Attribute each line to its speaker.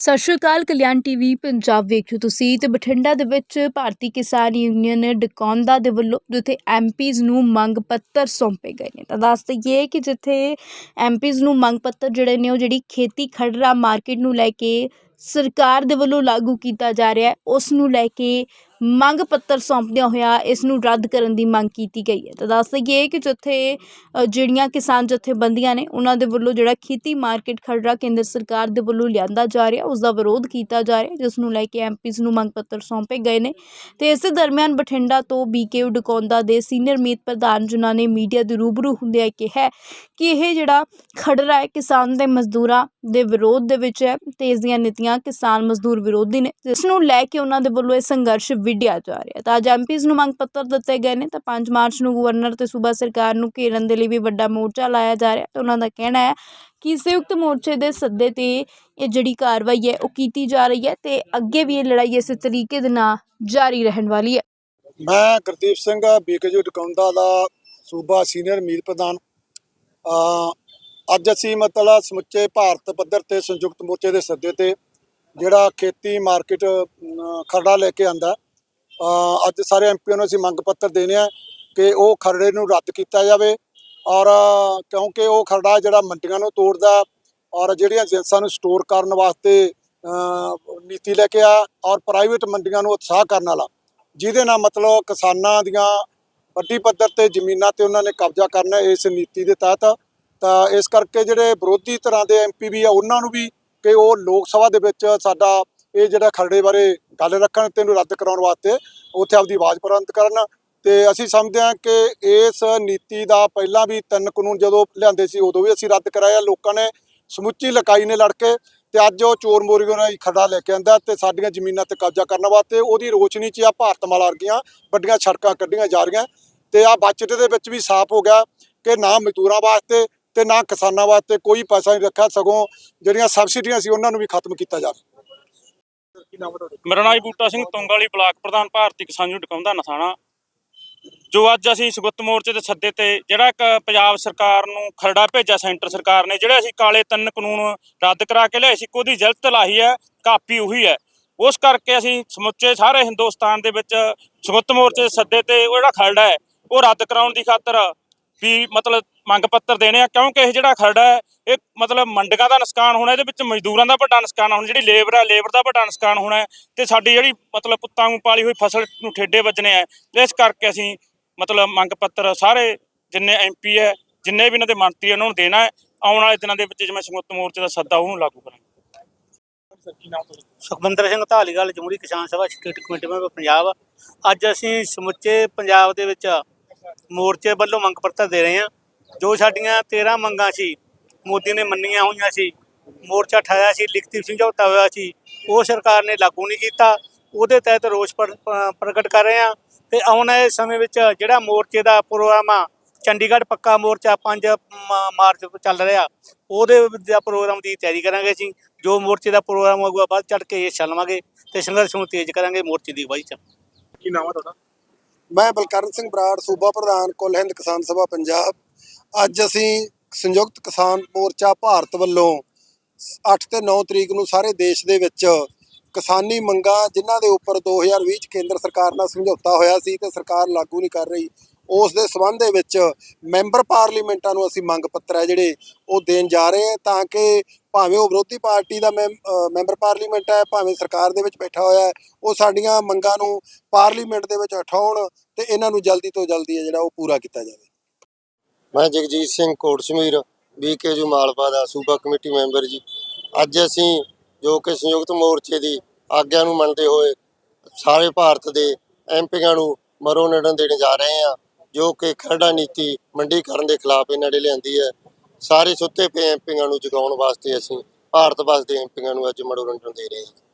Speaker 1: ਸਤਿ ਸ਼੍ਰੀ ਅਕਾਲ, ਕਲਿਆਣ ਟੀਵੀ, ਪੰਜਾਬ ਵੇਖਿਓ ਤੁਸੀਂ ਤੇ ਬਠਿੰਡਾ ਦੇ ਵਿੱਚ ਭਾਰਤੀ ਕਿਸਾਨ ਯੂਨੀਅਨ ਡਕੌਂਦਾ ਦੇ ਵੱਲੋਂ ਜਿੱਥੇ ਐਮਪੀਜ਼ ਨੂੰ ਮੰਗ ਪੱਤਰ ਸੌਂਪੇ ਗਏ ਨੇ। ਤਾਂ ਦੱਸ ਦਈਏ ਕਿ ਜਿੱਥੇ ਐਮਪੀਜ਼ ਨੂੰ ਮੰਗ ਪੱਤਰ ਜਿਹੜੇ ਨੇ ਉਹ ਜਿਹੜੀ ਖੇਤੀ ਖੜਰਾ ਮਾਰਕੀਟ ਨੂੰ ਲੈ ਕੇ ਸਰਕਾਰ ਦੇ ਵੱਲੋਂ ਲਾਗੂ ਕੀਤਾ ਜਾ ਰਿਹਾ ਉਸ ਨੂੰ ਲੈ ਕੇ ਮੰਗ ਪੱਤਰ ਸੌਂਪਦਿਆਂ ਹੋਇਆ ਇਸ ਨੂੰ ਰੱਦ ਕਰਨ ਦੀ ਮੰਗ ਕੀਤੀ ਗਈ ਹੈ। ਤਾਂ ਦੱਸ ਦਈਏ ਕਿ ਜਿੱਥੇ ਜਿਹੜੀਆਂ ਕਿਸਾਨ ਜਥੇਬੰਦੀਆਂ ਨੇ, ਉਹਨਾਂ ਦੇ ਵੱਲੋਂ ਜਿਹੜਾ ਖੇਤੀ ਮਾਰਕੀਟ ਖਰੜਾ ਕੇਂਦਰ ਸਰਕਾਰ ਦੇ ਵੱਲੋਂ ਲਿਆਂਦਾ ਜਾ ਰਿਹਾ, ਉਸ ਦਾ ਵਿਰੋਧ ਕੀਤਾ ਜਾ ਰਿਹਾ, ਜਿਸ ਨੂੰ ਲੈ ਕੇ ਐਮਪੀਜ਼ ਨੂੰ ਮੰਗ ਪੱਤਰ ਸੌਂਪੇ ਗਏ ਨੇ। ਤੇ ਇਸੇ ਦਰਮਿਆਨ ਬਠਿੰਡਾ ਤੋਂ ਬੀਕੇ ਡਕੌਂਦਾ ਦੇ ਸੀਨੀਅਰ ਮੀਤ ਪ੍ਰਧਾਨ ਜਿਨ੍ਹਾਂ ਨੇ ਮੀਡੀਆ ਦੇ ਰੂਬਰੂ ਹੁੰਦਿਆਂ ਕਿਹਾ ਕਿ ਇਹ ਜਿਹੜਾ ਖੜਰਾ ਹੈ, ਕਿਸਾਨ ਦੇ ਮਜ਼ਦੂਰਾਂ ਦੇ ਵਿਰੋਧ ਦੇ ਵਿੱਚ ਹੈ, ਤੇ ਇਸ ਦੀਆਂ ਨੀਤੀਆਂ ਕਿਸਾਨ ਮਜ਼ਦੂਰ ਵਿਰੋਧੀ ਨੇ, ਜਿਸ ਨੂੰ ਲੈ ਕੇ ਉਹਨਾਂ ਦੇ ਵੱਲੋਂ ਇਹ ਸੰਘਰਸ਼ ਵਿੱਢਿਆ ਜਾ ਰਿਹਾ ਹੈ। ਤਾਂ ਅੱਜ ਐਮਪੀਜ਼ ਨੂੰ ਮੰਗ ਪੱਤਰ ਦਿੱਤੇ ਗਏ ਨੇ, ਤਾਂ 5 ਮਾਰਚ ਨੂੰ ਗਵਰਨਰ ਤੇ ਸੂਬਾ ਸਰਕਾਰ ਨੂੰ ਘੇਰਨ ਦੇ ਲਈ ਵੀ ਵੱਡਾ ਮੋਰਚਾ ਲਾਇਆ ਜਾ ਰਿਹਾ ਤੇ ਉਹਨਾਂ ਦਾ ਕਹਿਣਾ ਹੈ ਕਿ ਸੰਯੁਕਤ ਮੋਰਚੇ ਦੇ ਸੱਦੇ ਤੇ ਇਹ ਜਿਹੜੀ ਕਾਰਵਾਈ ਹੈ, ਉਹ ਕੀਤੀ ਜਾ ਰਹੀ ਹੈ ਤੇ ਅੱਗੇ ਵੀ ਇਹ ਲੜਾਈ ਇਸੇ ਤਰੀਕੇ ਦੇ ਨਾਲ ਜਾਰੀ ਰਹਿਣ ਵਾਲੀ ਹੈ।
Speaker 2: ਮੈਂ ਗੁਰਦੀਪ ਸਿੰਘ ਬੀਕੇਯੂ ਡਕੌਂਦਾ ਦਾ ਸੂਬਾ ਸੀਨੀਅਰ ਮੀਤ ਪ੍ਰਧਾਨ। ਅੱਜ ਅਸੀਂ ਮਤਲਬ ਸਮੁੱਚੇ ਭਾਰਤ ਪੱਧਰ ਤੇ ਸੰਯੁਕਤ ਮੋਰਚੇ ਦੇ ਸੱਦੇ ਤੇ ਜਿਹੜਾ ਖੇਤੀ ਮਾਰਕੀਟ ਖਰੜਾ ਲੈ ਕੇ ਆਂਦਾ। ਅੱਜ ਸਾਰੇ ਐਮਪੀਆਂ ਨੂੰ ਅਸੀਂ ਮੰਗ ਪੱਤਰ ਦੇਣੇ ਆ ਕਿ ਉਹ ਖਰੜੇ ਨੂੰ ਰੱਦ ਕੀਤਾ ਜਾਵੇ ਔਰ ਕਿਉਂਕਿ ਉਹ ਖਰੜਾ ਜਿਹੜਾ ਮੰਡੀਆਂ ਨੂੰ ਤੋੜਦਾ ਔਰ ਜਿਹੜੀਆਂ ਏਜੰਸਾਂ ਨੂੰ ਸਟੋਰ ਕਰਨ ਵਾਸਤੇ ਨੀਤੀ ਲੈ ਕੇ ਆ ਔਰ ਪ੍ਰਾਈਵੇਟ ਮੰਡੀਆਂ ਨੂੰ ਉਤਸ਼ਾਹ ਕਰਨ ਵਾਲਾ। ਜਿਹਦੇ ਨਾਲ ਮਤਲਬ ਕਿਸਾਨਾਂ ਦੀਆਂ ਵੱਡੀ ਪੱਧਰ ਤੇ ਜ਼ਮੀਨਾਂ ਤੇ ਉਹਨਾਂ ਨੇ ਕਬਜ਼ਾ ਕਰਨਾ ਇਸ ਨੀਤੀ ਦੇ ਤਹਿਤ। ਤਾਂ ਇਸ ਕਰਕੇ ਜਿਹੜੇ ਵਿਰੋਧੀ ਤਰ੍ਹਾਂ ਦੇ ਐਮਪੀ ਵੀ ਆ, ਉਹਨਾਂ ਨੂੰ ਵੀ ਕਿ ਉਹ ਲੋਕ ਸਭਾ ਦੇ ਵਿੱਚ ਸਾਡਾ ਇਹ ਜਿਹੜਾ ਖਰੜੇ ਬਾਰੇ ਗੱਲ ਰੱਖਣ ਤੇ ਇਹਨੂੰ ਰੱਦ ਕਰਾਉਣ ਵਾਸਤੇ ਉੱਥੇ ਆਪਦੀ ਆਵਾਜ਼ ਬੁਲੰਦ ਕਰਨ। ਤੇ ਅਸੀਂ ਸਮਝਦੇ ਹਾਂ ਕਿ ਇਸ ਨੀਤੀ ਦਾ ਪਹਿਲਾਂ ਵੀ ਤਿੰਨ ਕਾਨੂੰਨ ਜਦੋਂ ਲਿਆਂਦੇ ਸੀ, ਉਦੋਂ ਵੀ ਅਸੀਂ ਰੱਦ ਕਰਾਇਆ ਲੋਕਾਂ ਨੇ ਸਮੁੱਚੀ ਲਕਾਈ ਨੇ ਲੜ ਕੇ ਤੇ ਅੱਜ ਉਹ ਚੋਰ ਮੋਰੀਆਂ ਨਾਲ ਖੜਾ ਲੈ ਕੇ ਆਂਦਾ ਤੇ ਸਾਡੀਆਂ ਜ਼ਮੀਨਾਂ ਤੇ ਕਬਜ਼ਾ ਕਰਨ ਵਾਸਤੇ ਉਹਦੀ ਰੋਸ਼ਨੀ 'ਚ ਆ ਭਾਰਤਮਾਲਾ ਵਰਗੀਆਂ ਵੱਡੀਆਂ ਸੜਕਾਂ ਕੱਢੀਆਂ ਜਾ ਰਹੀਆਂ। ਤੇ ਆ ਬਜਟ ਦੇ ਵਿੱਚ ਵੀ ਸਾਫ਼ ਹੋ ਗਿਆ ਕਿ ਨਾ ਮਜ਼ਦੂਰਾਂ ਵਾਸਤੇ ਤੇ ਨਾ ਕਿਸਾਨਾਂ ਵਾਸਤੇ ਕੋਈ ਪੈਸਾ ਨਹੀਂ ਰੱਖਿਆ ਸਗੋਂ ਜਿਹੜੀਆਂ ਸਬਸਿਡੀਆਂ ਸੀ ਉਹਨਾਂ ਨੂੰ ਵੀ ਖਤਮ ਕੀਤਾ ਜਾ ਰਿਹਾ।
Speaker 3: ਮੇਰਾ ਨਾਮ ਬੂਟਾ ਸਿੰਘ ਤੁੰਗ ਵਾਲੀ ਬਲਾਕ ਪ੍ਰਧਾਨ ਭਾਰਤੀ ਕਿਸਾਨ ਯੂਨੀਅਨ ਟਕਾਉਂਦਾ ਨਥਾਣਾ। ਜੋ ਅੱਜ ਅਸੀਂ ਸੁਗਤ ਮੋਰਚੇ ਦੇ ਸੱਦੇ ਤੇ ਜਿਹੜਾ ਇੱਕ ਪੰਜਾਬ ਸਰਕਾਰ ਨੂੰ ਖਰੜਾ ਭੇਜਿਆ ਸੈਂਟਰ ਸਰਕਾਰ ਨੇ ਜਿਹੜੇ ਅਸੀਂ ਕਾਲੇ ਤਿੰਨ ਕਾਨੂੰਨ ਰੱਦ ਕਰਾ ਕੇ ਲਿਆਏ ਸੀ ਉਹਦੀ ਜਲਤ ਲਾਹੀ ਹੈ ਕਾਪੀ ਉਹੀ ਹੈ। ਉਸ ਕਰਕੇ ਅਸੀਂ ਸਮੁੱਚੇ ਸਾਰੇ ਹਿੰਦੁਸਤਾਨ ਦੇ ਵਿੱਚ ਸੁਗਤ ਮੋਰਚੇ ਦੇ ਸੱਦੇ ਤੇ ਉਹ ਜਿਹੜਾ ਖਰੜਾ ਹੈ ਉਹ ਰੱਦ ਕਰਾਉਣ ਦੀ ਖਾਤਰ ਵੀ ਮਤਲਬ ਮੰਗ ਪੱਤਰ ਦੇਣੇ ਆ ਕਿਉਂਕਿ ਇਹ ਜਿਹੜਾ ਖਰੜਾ ਹੈ ਇਹ ਮਤਲਬ ਮੰਡੀਆਂ ਦਾ ਨੁਕਸਾਨ ਹੋਣਾ ਇਹਦੇ ਵਿੱਚ ਮਜ਼ਦੂਰਾਂ ਦਾ ਵੱਡਾ ਨੁਕਸਾਨ ਹੋਣਾ ਜਿਹੜੀ ਲੇਬਰ ਹੈ ਲੇਬਰ ਦਾ ਵੱਡਾ ਨੁਕਸਾਨ ਹੋਣਾ ਤੇ ਸਾਡੀ ਜਿਹੜੀ ਮਤਲਬ ਪੁੱਤਾਂ ਨੂੰ ਪਾਲੀ ਹੋਈ ਫਸਲ ਨੂੰ ਠੇਡੇ ਵੱਜਣੇ ਆ ਇਸ ਕਰਕੇ ਅਸੀਂ ਮਤਲਬ ਮੰਗ ਪੱਤਰ ਸਾਰੇ ਜਿੰਨੇ ਐਮਪੀ ਹੈ ਜਿੰਨੇ ਵੀ ਇਹਨਾਂ ਦੇ ਮੰਤਰੀ ਉਹਨਾਂ ਨੂੰ ਦੇਣਾ ਹੈ ਆਉਣ ਵਾਲੇ ਦਿਨਾਂ ਦੇ ਵਿੱਚ ਜਿਵੇਂ ਸੰਯੁਕਤ ਮੋਰਚੇ ਦਾ ਸੱਦਾ ਉਹਨੂੰ ਲਾਗੂ ਕਰਾਂਗੇ।
Speaker 4: Sukhmandar Singh Dhaliwal Jamhoori Kisan Sabha state committee member Punjab. ਅੱਜ ਅਸੀਂ ਸਮੁੱਚੇ ਪੰਜਾਬ ਦੇ ਵਿੱਚ ਮੋਰਚੇ ਵੱਲੋਂ ਮੰਗ ਪੱਤਰ ਦੇ ਰਹੇ ਹਾਂ। ਜੋ ਸਾਡੀਆਂ 13 ਮੰਗਾਂ ਸੀ ਮੋਦੀ ਨੇ ਮੰਨੀਆਂ ਹੋਈਆਂ ਸੀ ਮੋਰਚਾ ਠਾਇਆ ਸੀ ਲਿਖਤੀ ਸਮਝੌਤਾ ਹੋਇਆ ਸੀ ਉਹ ਸਰਕਾਰ ਨੇ ਲਾਗੂ ਨਹੀਂ ਕੀਤਾ ਉਹਦੇ ਤਹਿਤ ਰੋਸ ਪ੍ਰਗਟ ਕਰ ਰਹੇ ਹਾਂ ਤੇ ਆਉਣ ਵਾਲੇ ਸਮੇਂ ਵਿੱਚ ਜਿਹੜਾ ਮੋਰਚੇ ਦਾ ਪ੍ਰੋਗਰਾਮ ਆ ਚੰਡੀਗੜ੍ਹ ਪੱਕਾ ਮੋਰਚਾ 5 ਮਾਰਚ ਤੋਂ ਚੱਲ ਰਿਹਾ ਉਹਦੇ ਦਾ ਪ੍ਰੋਗਰਾਮ ਦੀ ਤਿਆਰੀ ਕਰਾਂਗੇ ਅਸੀਂ ਜੋ ਮੋਰਚੇ ਦਾ ਪ੍ਰੋਗਰਾਮ ਹੋਊਗਾ ਵੱਧ ਚੜ ਕੇ ਇਹ ਚੱਲਾਂਗੇ ਤੇ ਸੰਘਰਸ਼ ਨੂੰ ਤੇਜ਼ ਕਰਾਂਗੇ ਮੋਰਚੇ ਦੀ ਅਗਵਾਈ ਚ।
Speaker 3: ਕੀ ਨਾਮ ਹੈ ਤੁਹਾਡਾ?
Speaker 2: ਮੈਂ ਬਲਕਰਨ ਸਿੰਘ ਬਰਾੜ ਸੂਬਾ ਪ੍ਰਧਾਨ ਕੁੱਲ ਹਿੰਦ ਕਿਸਾਨ ਸਭਾ ਪੰਜਾਬ। ਅੱਜ ਅਸੀਂ ਸੰਯੁਕਤ ਕਿਸਾਨ ਮੋਰਚਾ ਭਾਰਤ ਵੱਲੋਂ 8 ਤੇ 9 ਤਰੀਕ ਨੂੰ ਸਾਰੇ ਦੇਸ਼ ਦੇ ਵਿੱਚ ਕਿਸਾਨੀ ਮੰਗਾਂ, ਜਿਨ੍ਹਾਂ ਦੇ ਉੱਪਰ 2020 ਚ ਕੇਂਦਰ ਸਰਕਾਰ ਨਾਲ ਸਮਝੌਤਾ ਹੋਇਆ ਸੀ ਤੇ ਸਰਕਾਰ ਲਾਗੂ ਨਹੀਂ ਕਰ ਰਹੀ, ਉਸ ਦੇ ਸਬੰਧ ਦੇ ਵਿੱਚ ਮੈਂਬਰ ਪਾਰਲੀਮੈਂਟਾਂ ਨੂੰ ਅਸੀਂ ਮੰਗ ਪੱਤਰ ਹੈ ਜਿਹੜੇ ਉਹ ਦੇਣ ਜਾ ਰਹੇ ਹਾਂ ਤਾਂ ਕਿ ਭਾਵੇਂ ਉਹ ਵਿਰੋਧੀ ਪਾਰਟੀ ਦਾ ਮੈਂਬ- ਮੈਂਬਰ ਪਾਰਲੀਮੈਂਟ ਹੈ, ਭਾਵੇਂ ਸਰਕਾਰ ਦੇ ਵਿੱਚ ਬੈਠਾ ਹੋਇਆ ਹੈ, ਉਹ ਸਾਡੀਆਂ ਮੰਗਾਂ ਨੂੰ ਪਾਰਲੀਮੈਂਟ ਦੇ ਵਿੱਚ ਉਠਾਉਣ ਤੇ ਇਹਨਾਂ ਨੂੰ ਜਲਦੀ ਤੋਂ ਜਲਦੀ ਹੈ ਜਿਹੜਾ ਉਹ ਪੂਰਾ ਕੀਤਾ ਜਾਵੇ।
Speaker 5: ਮੈਂ ਜਗਜੀਤ ਸਿੰਘ ਕੋਟਸ਼ਮੀਰ ਬੀਕੇਯੂ ਮਾਲਵਾ ਦਾ ਸੂਬਾ ਕਮੇਟੀ ਮੈਂਬਰ ਜੀ। ਅੱਜ ਅਸੀਂ ਜੋ ਕਿ ਸੰਯੁਕਤ ਮੋਰਚੇ ਦੀ ਆਗਿਆ ਨੂੰ ਮੰਨਦੇ ਹੋਏ ਸਾਰੇ ਭਾਰਤ ਦੇ ਐਮਪੀਆਂ ਨੂੰ ਮਰੋ ਨੜਨ ਦੇਣ ਜਾ ਰਹੇ ਹਾਂ, ਜੋ ਕਿ ਖਰੜਾ ਨੀਤੀ ਮੰਡੀਕਰਨ ਦੇ ਖਿਲਾਫ ਇਹਨਾਂ ਨੇ ਲਿਆਂਦੀ ਹੈ। ਸਾਰੇ ਸੁੱਤੇ ਪਏ ਐਮਪੀਆਂ ਨੂੰ ਜਗਾਉਣ ਵਾਸਤੇ ਅਸੀਂ ਭਾਰਤ ਵਸ ਦੇ ਐਮਪੀਆਂ ਨੂੰ ਅੱਜ ਮਨੋਰੰਜਨ ਦੇ ਰਹੇ ਹਾਂ।